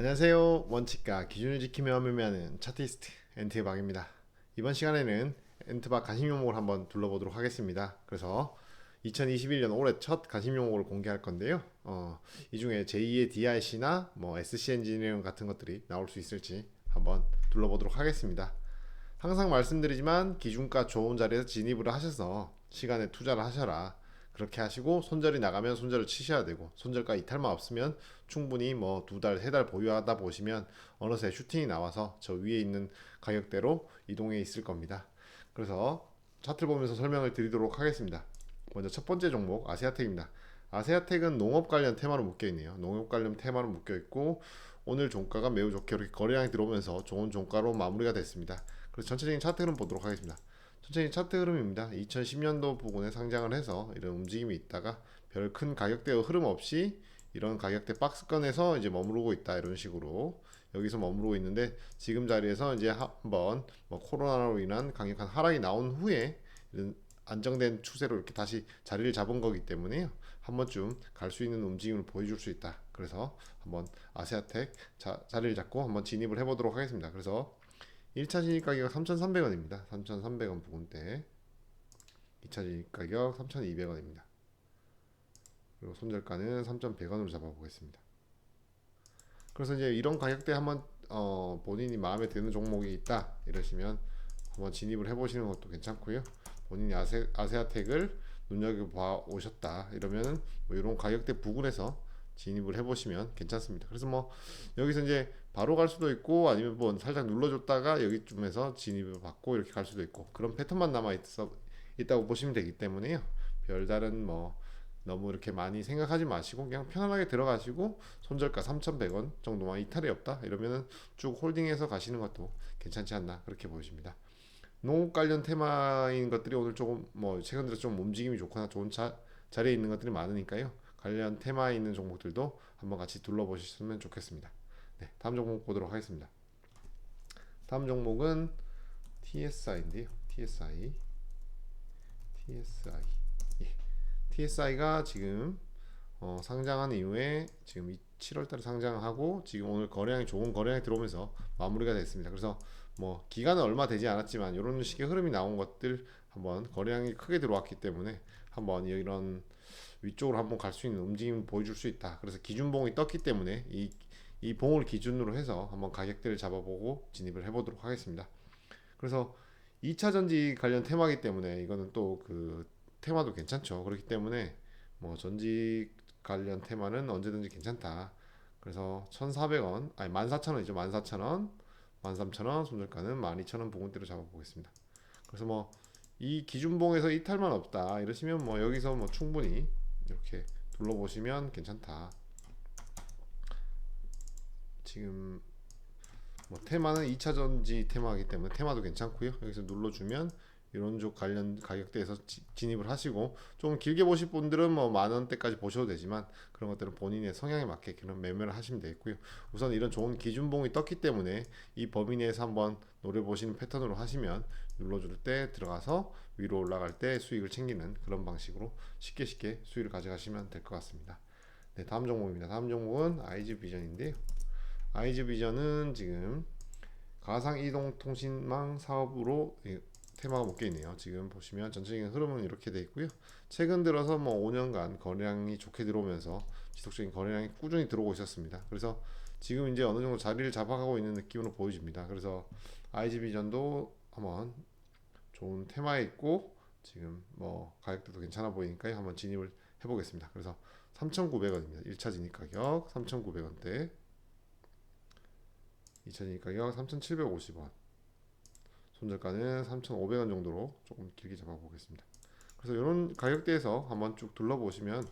안녕하세요. 원칙과 기준을 지키며 매매하는 차트이스트 엔트박입니다. 이번 시간에는 엔트박 관심 종목을 한번 둘러보도록 하겠습니다. 그래서 2021년 올해 첫 관심 종목을 공개할 건데요. 어, 이 중에 제2의 DIC나 뭐 SC 엔지니어링 같은 것들이 나올 수 있을지 한번 둘러보도록 하겠습니다. 항상 말씀드리지만 기준가 좋은 자리에서 진입을 하셔서 시간에 투자를 하셔라. 그렇게 하시고 손절이 나가면 손절을 치셔야 되고 손절가 이탈만 없으면 충분히 뭐 두 달, 세 달 보유하다 보시면 어느새 슈팅이 나와서 저 위에 있는 가격대로 이동해 있을 겁니다. 그래서 차트를 보면서 설명을 드리도록 하겠습니다. 먼저 첫 번째 종목 아세아텍입니다. 아세아텍은 농업 관련 테마로 묶여 있네요. 농업 관련 테마로 묶여 있고 오늘 종가가 매우 좋게 이렇게 거래량이 들어오면서 좋은 종가로 마무리가 됐습니다. 그래서 전체적인 차트 흐름 보도록 하겠습니다. 천천히 차트 흐름입니다. 2010년도 부근에 상장을 해서 이런 움직임이 있다가 별 큰 가격대 흐름 없이 이런 가격대 박스권에서 이제 머무르고 있다 이런 식으로 여기서 머무르고 있는데 지금 자리에서 이제 한번 뭐 코로나로 인한 강력한 하락이 나온 후에 이런 안정된 추세로 이렇게 다시 자리를 잡은 거기 때문에요. 한 번쯤 갈 수 있는 움직임을 보여줄 수 있다. 그래서 한번 아세아텍 자, 자리를 잡고 한번 진입을 해보도록 하겠습니다. 그래서 1차 진입 가격 3,300원입니다. 3,300원 부근대 2차 진입 가격 3,200원입니다. 그리고 손절가는 3,100원으로 잡아보겠습니다. 그래서 이제 이런 가격대 한번 어, 본인이 마음에 드는 종목이 있다 이러시면 한번 진입을 해보시는 것도 괜찮고요. 본인이 아세, 아세아텍을 눈여겨봐 오셨다 이러면은 뭐 이런 가격대 부근에서 진입을 해보시면 괜찮습니다. 그래서 뭐 여기서 이제 바로 갈 수도 있고 아니면 뭐 살짝 눌러줬다가 여기쯤에서 진입을 받고 이렇게 갈 수도 있고 그런 패턴만 남아 있어 있다고 보시면 되기 때문에요. 별다른 뭐 너무 이렇게 많이 생각하지 마시고 그냥 편안하게 들어가시고 손절가 3,100원 정도만 이탈이 없다 이러면은 쭉 홀딩해서 가시는 것도 괜찮지 않나 그렇게 보여집니다. 농업 관련 테마인 것들이 오늘 조금 뭐 최근 들어 좀 움직임이 좋거나 좋은 자, 자리에 있는 것들이 많으니까요. 관련 테마에 있는 종목들도 한번 같이 둘러보셨으면 좋겠습니다. 네, 다음 종목 보도록 하겠습니다. 다음 종목은 TSI인데요. TSI. TSI. 예. TSI가 지금 어, 상장한 이후에 지금 7월달에 상장하고 지금 오늘 거래량이 좋은 거래량이 들어오면서 마무리가 됐습니다. 그래서 뭐 기간은 얼마 되지 않았지만 이런 식의 흐름이 나온 것들 한번 거래량이 크게 들어왔기 때문에 한번 이런 위쪽으로 한번 갈 수 있는 움직임을 보여줄 수 있다. 그래서 기준봉이 떴기 때문에 이, 이 봉을 기준으로 해서 한번 가격대를 잡아보고 진입을 해보도록 하겠습니다. 그래서 2차 전지 관련 테마기 때문에 이거는 또 그 테마도 괜찮죠. 그렇기 때문에 뭐 전지 관련 테마는 언제든지 괜찮다. 그래서 1,400원, 아니 14,000원이죠. 14,000원, 13,000원, 손절가는 12,000원 부근대로 잡아보겠습니다. 그래서 뭐 이 기준봉에서 이탈만 없다 이러시면 뭐 여기서 뭐 충분히 이렇게 둘러보시면 괜찮다. 지금 뭐 테마는 2차 전지 테마이기 때문에 테마도 괜찮고요. 여기서 눌러주면 이런 쪽 관련 가격대에서 지, 진입을 하시고 좀 길게 보실 분들은 뭐 만 원대까지 보셔도 되지만 그런 것들은 본인의 성향에 맞게 그런 매매를 하시면 되겠고요. 우선 이런 좋은 기준봉이 떴기 때문에 이 범위 내에서 한번 노려보시는 패턴으로 하시면 눌러줄 때 들어가서 위로 올라갈 때 수익을 챙기는 그런 방식으로 쉽게 쉽게 수익을 가져가시면 될 것 같습니다. 네, 다음 종목입니다. 다음 종목은 아이즈 비전인데요. 아이즈 비전은 지금 가상 이동 통신망 사업으로 테마가 묶여 있네요. 지금 보시면 전체적인 흐름은 이렇게 돼 있고요. 최근 들어서 뭐 5년간 거래량이 좋게 들어오면서 지속적인 거래량이 꾸준히 들어오고 있었습니다. 그래서 지금 이제 어느 정도 자리를 잡아가고 있는 느낌으로 보여집니다. 그래서 IG비전도 한번 좋은 테마에 있고 지금 뭐 가격대도 괜찮아 보이니까 한번 진입을 해보겠습니다. 그래서 3,900원입니다. 1차 진입 가격 3,900원대 2차 진입 가격 3,750원 손절가는 3,500원 정도로 조금 길게 잡아보겠습니다. 그래서 이런 가격대에서 한번 쭉 둘러보시면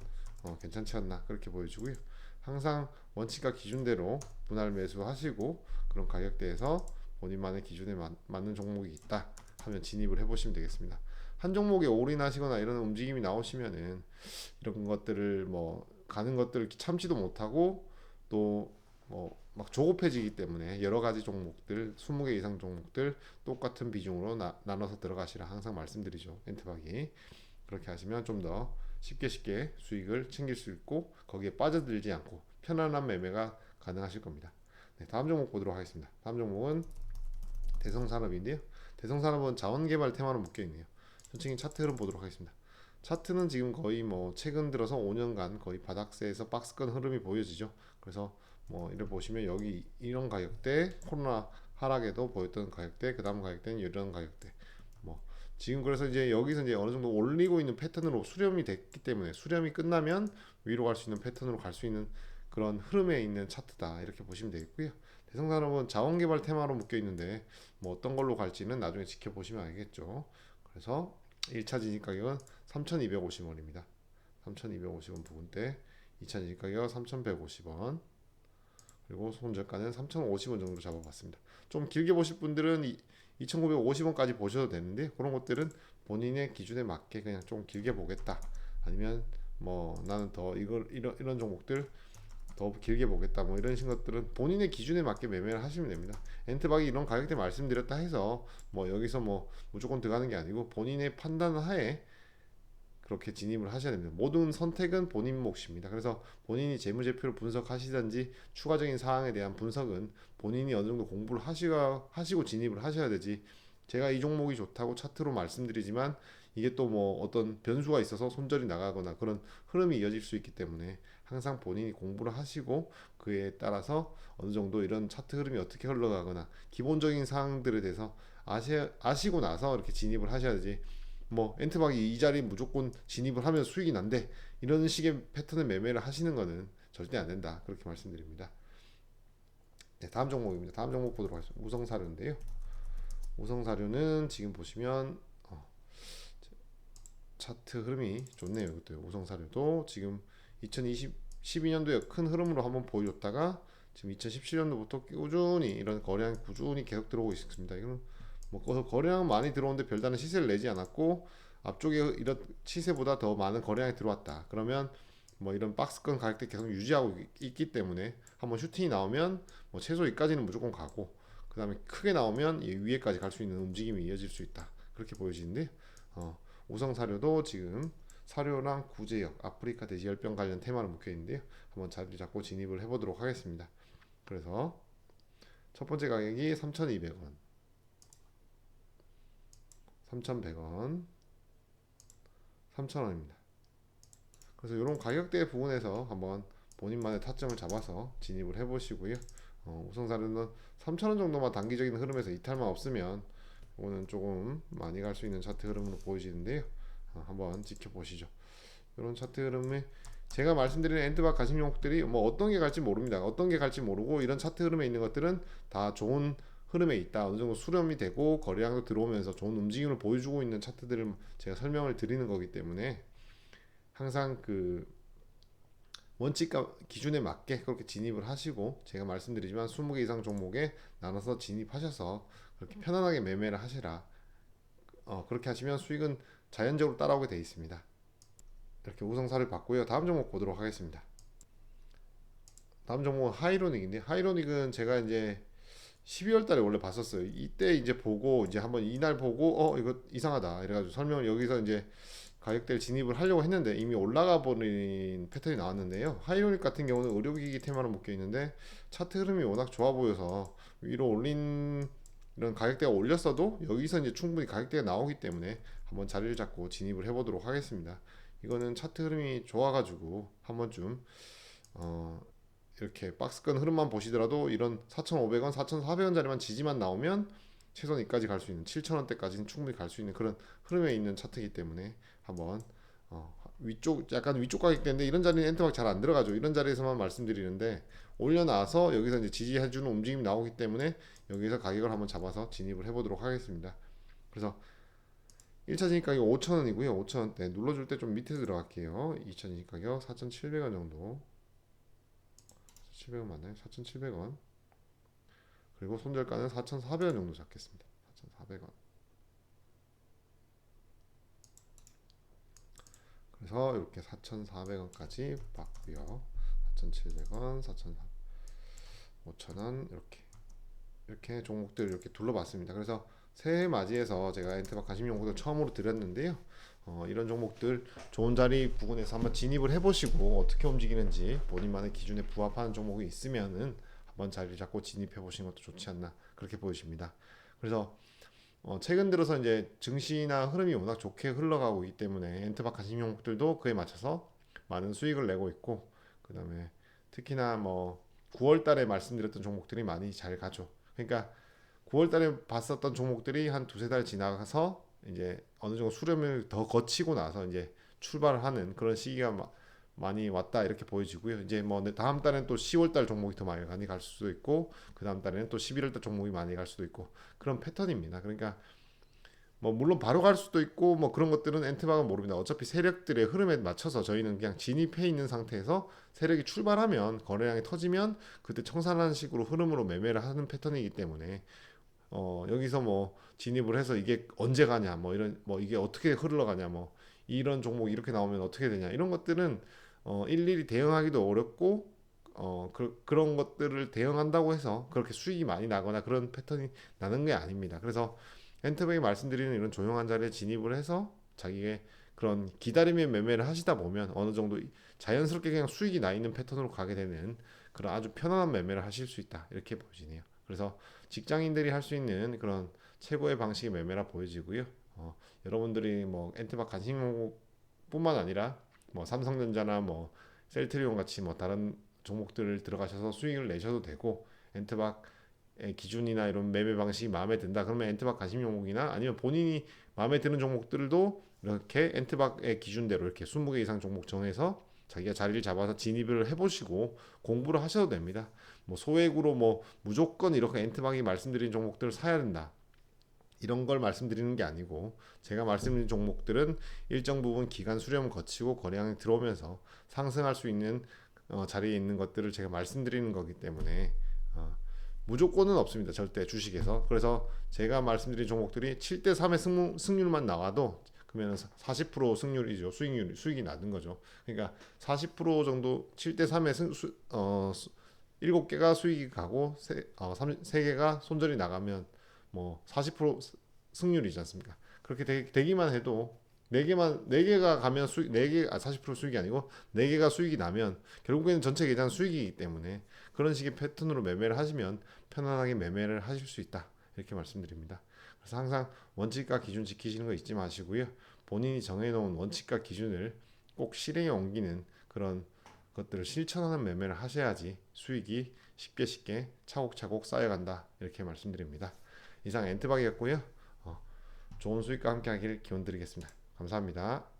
어, 괜찮지 않나 그렇게 보여주고요. 항상 원칙과 기준대로 분할 매수하시고 그런 가격대에서 본인만의 기준에 맞, 맞는 종목이 있다 하면 진입을 해보시면 되겠습니다. 한 종목에 올인하시거나 이런 움직임이 나오시면은 이런 것들을 뭐 가는 것들을 참지도 못하고 또뭐 막 조급해지기 때문에 여러 가지 종목들 20개 이상 종목들 똑같은 비중으로 나, 나눠서 들어가시라 항상 말씀드리죠 엔트박이 그렇게 하시면 좀 더 쉽게 쉽게 수익을 챙길 수 있고 거기에 빠져들지 않고 편안한 매매가 가능하실 겁니다 네, 다음 종목 보도록 하겠습니다. 다음 종목은 대성산업인데요. 대성산업은 자원개발 테마로 묶여 있네요. 전체적인 차트 흐름 보도록 하겠습니다. 차트는 지금 거의 뭐 최근 들어서 5년간 거의 바닥세에서 박스권 흐름이 보여지죠. 그래서 뭐 이를 보시면 여기 이런 가격대 코로나 하락에도 보였던 가격대 그 다음 가격대는 이런 가격대 뭐 지금 그래서 이제 여기서 이제 어느 정도 올리고 있는 패턴으로 수렴이 됐기 때문에 수렴이 끝나면 위로 갈 수 있는 패턴으로 갈 수 있는 그런 흐름에 있는 차트다 이렇게 보시면 되겠고요. 대성산업은 자원개발 테마로 묶여 있는데 뭐 어떤 걸로 갈지는 나중에 지켜보시면 알겠죠. 그래서 1차 진입 가격은 3,250원입니다. 3,250원 부근대 2차 진입 가격 3,150원 그리고 손절가는 3,050원 정도 잡아봤습니다. 좀 길게 보실 분들은 2,950원까지 보셔도 되는데 그런 것들은 본인의 기준에 맞게 그냥 좀 길게 보겠다. 아니면 뭐 나는 더 이걸 이런 이런 종목들 더 길게 보겠다. 뭐 이런 식 것들은 본인의 기준에 맞게 매매를 하시면 됩니다. 엔트박이 이런 가격대 말씀드렸다 해서 뭐 여기서 뭐 무조건 들어가는 게 아니고 본인의 판단 하에 그렇게 진입을 하셔야 됩니다. 모든 선택은 본인 몫입니다. 그래서 본인이 재무제표를 분석하시든지 추가적인 사항에 대한 분석은 본인이 어느 정도 공부를 하시고, 하시고 진입을 하셔야 되지. 제가 이 종목이 좋다고 차트로 말씀드리지만 이게 또 뭐 어떤 변수가 있어서 손절이 나가거나 그런 흐름이 이어질 수 있기 때문에 항상 본인이 공부를 하시고 그에 따라서 어느 정도 이런 차트 흐름이 어떻게 흘러가거나 기본적인 사항들에 대해서 아시, 아시고 나서 이렇게 진입을 하셔야 되지. 뭐 엔트박이 이 자리 무조건 진입을 하면 수익이 난데 이런 식의 패턴의 매매를 하시는 거는 절대 안 된다 그렇게 말씀드립니다. 네, 다음 종목입니다. 다음 종목 보도록 하겠습니다. 우성사료인데요. 우성사료는 지금 보시면 어, 차트 흐름이 좋네요. 이것도 우성사료도 지금 2012년도에 큰 흐름으로 한번 보여줬다가 지금 2017년도부터 꾸준히 이런 거래량이 꾸준히 계속 들어오고 있습니다. 이거 는뭐 거- 거래량 많이 들어오는데 별다른 시세를 내지 않았고 앞쪽에 이런 시세보다 더 많은 거래량이 들어왔다. 그러면 뭐 이런 박스권 가격대 계속 유지하고 있- 있기 때문에 한번 슈팅이 나오면 뭐 최소 여기까지는 무조건 가고 그 다음에 크게 나오면 이 위에까지 갈 수 있는 움직임이 이어질 수 있다. 그렇게 보여지는데 어, 우성 사료도 지금 사료랑 구제역 아프리카 돼지열병 관련 테마로 묶여 있는데요. 한번 자리 잡고 진입을 해보도록 하겠습니다. 그래서 첫 번째 가격이 3,200원, 3,100원, 3,000원입니다. 그래서 이런 가격대 부분에서 한번 본인만의 타점을 잡아서 진입을 해보시고요. 어, 우성사료는 3,000원 정도만 단기적인 흐름에서 이탈만 없으면 이거는 조금 많이 갈 수 있는 차트 흐름으로 보여지는데요. 어, 한번 지켜보시죠. 이런 차트 흐름에 제가 말씀드리는 엔드박 가심 종목들이 뭐 어떤 게 갈지 모릅니다. 어떤 게 갈지 모르고 이런 차트 흐름에 있는 것들은 다 좋은 흐름에 있다. 어느 정도 수렴이 되고 거래량도 들어오면서 좋은 움직임을 보여주고 있는 차트들을 제가 설명을 드리는 거기 때문에 항상 그 원칙과 기준에 맞게 그렇게 진입을 하시고 제가 말씀드리지만 20개 이상 종목에 나눠서 진입하셔서 그렇게 편안하게 매매를 하시라. 어, 그렇게 하시면 수익은 자연적으로 따라오게 되어 있습니다. 이렇게 우성사를 봤고요. 다음 종목 보도록 하겠습니다. 다음 종목은 하이로닉인데 하이로닉은 제가 이제 12월 달에 원래 봤었어요. 이때 이제 보고 이제 한번 이날 보고 어 이거 이상하다 이래가지고 설명을 여기서 이제 가격대를 진입을 하려고 했는데 이미 올라가 버린 패턴이 나왔는데요. 하이로닉 같은 경우는 의료기기 테마로 묶여 있는데 차트 흐름이 워낙 좋아 보여서 위로 올린 이런 가격대가 올렸어도 여기서 이제 충분히 가격대가 나오기 때문에 한번 자리를 잡고 진입을 해보도록 하겠습니다. 이거는 차트 흐름이 좋아가지고 한 번쯤 어 이렇게 박스권 흐름만 보시더라도 이런 4,500원, 4,400원 자리만 지지만 나오면 여기까지 갈 수 있는 7,000원대까지는 충분히 갈 수 있는 그런 흐름에 있는 차트이기 때문에 한번 어, 위쪽 약간 위쪽 가격대인데 이런 자리는 엔트박 잘 안 들어가죠. 이런 자리에서만 말씀드리는데 올려놔서 여기서 이제 지지해주는 움직임이 나오기 때문에 여기서 가격을 한번 잡아서 진입을 해보도록 하겠습니다. 그래서 1차 진입 가격 5,000원이고요. 5,000원대 눌러줄 때 좀 밑에 들어갈게요. 2차 진입 가격 4,700원 정도. 700원 맞나요? 4,700원. 그리고 손절가는 4,400원 정도 잡겠습니다. 4,400원. 그래서 이렇게 4,400원까지 봤고요. 4,700원, 4,400원, 5,000원 이렇게 이렇게 종목들 이렇게 둘러봤습니다. 그래서 새해 맞이해서 제가 엔트박 가심 용어를 처음으로 드렸는데요. 어, 이런 종목들 좋은 자리 부근에서 한번 진입을 해보시고 어떻게 움직이는지 본인만의 기준에 부합하는 종목이 있으면은 한번 자리를 잡고 진입해 보시는 것도 좋지 않나 그렇게 보여집니다. 그래서 어, 최근 들어서 이제 증시나 흐름이 워낙 좋게 흘러가고 있기 때문에 엔트박 가심 종목들도 그에 맞춰서 많은 수익을 내고 있고 그 다음에 특히나 뭐 9월 달에 말씀드렸던 종목들이 많이 잘 가죠. 그러니까 9월 달에 봤었던 종목들이 한 두세 달 지나가서 이제 어느 정도 수렴을 더 거치고 나서 이제 출발을 하는 그런 시기가 마- 많이 왔다 이렇게 보여지고요. 이제 뭐 다음 달엔 또 10월 달 종목이 더 많이 많이 갈 수도 있고 그 다음 달에는 또 11월 달 종목이 많이 갈 수도 있고 그런 패턴입니다. 그러니까 뭐 물론 바로 갈 수도 있고 뭐 그런 것들은 엔트박은 모릅니다. 어차피 세력들의 흐름에 맞춰서 저희는 그냥 진입해 있는 상태에서 세력이 출발하면 거래량이 터지면 그때 청산하는 식으로 흐름으로 매매를 하는 패턴이기 때문에 어 여기서 뭐 진입을 해서 이게 언제 가냐 뭐 이런 뭐 이게 어떻게 흘러가냐 뭐 이런 종목 이렇게 나오면 어떻게 되냐 이런 것들은 어 일일이 대응하기도 어렵고 어 그, 그런 것들을 대응한다고 해서 그렇게 수익이 많이 나거나 그런 패턴이 나는 게 아닙니다. 그래서 엔터백이 말씀드리는 이런 조용한 자리에 진입을 해서 자기의 그런 기다림의 매매를 하시다 보면 어느 정도 자연스럽게 그냥 수익이 나 있는 패턴으로 가게 되는 그런 아주 편안한 매매를 하실 수 있다 이렇게 보시네요. 그래서 직장인들이 할 수 있는 그런 최고의 방식의 매매라 보여지고요. 어, 여러분들이 뭐 엔트박 간식 종목뿐만 아니라 뭐 삼성전자나 뭐 셀트리온 같이 뭐 다른 종목들을 들어가셔서 수익을 내셔도 되고 엔트박 의 기준이나 이런 매매 방식이 마음에 든다 그러면 엔트박 관심 종목이나 아니면 본인이 마음에 드는 종목들도 이렇게 엔트박의 기준대로 이렇게 20개 이상 종목 정해서 자기가 자리를 잡아서 진입을 해보시고 공부를 하셔도 됩니다. 뭐 소액으로 뭐 무조건 이렇게 엔트박이 말씀드린 종목들을 사야 된다. 이런 걸 말씀드리는 게 아니고 제가 말씀드린 종목들은 일정 부분 기간 수렴을 거치고 거래량이 들어오면서 상승할 수 있는 어, 자리에 있는 것들을 제가 말씀드리는 거기 때문에 어, 무조건은 없습니다. 절대 주식에서. 그래서 제가 말씀드린 종목들이 7대 3의 승, 승률만 나와도 그러면 40% 승률이죠. 수익률 수익이 나는 거죠. 그러니까 40% 정도 7대 3의 승, 수, 어, 수, 7개가 수익이 가고 세, 어, 3, 3개가 손절이 나가면 뭐 40% 스- 승률이지 않습니까? 그렇게 되, 기만 해도 4개만 4개가 가면 수익 4개 아 40% 수익이 아니고 4개가 수익이 나면 결국에는 전체 계산 수익이기 때문에 그런 식의 패턴으로 매매를 하시면 편안하게 매매를 하실 수 있다. 이렇게 말씀드립니다. 그래서 항상 원칙과 기준 지키시는 거 잊지 마시고요. 본인이 정해놓은 원칙과 기준을 꼭 실행에 옮기는 그런 것들을 실천하는 매매를 하셔야지 수익이 쉽게 쉽게 차곡차곡 쌓여간다. 이렇게 말씀드립니다. 이상 엔트박이었고요. 어, 좋은 수익과 함께 하길 기원 드리겠습니다. 감사합니다.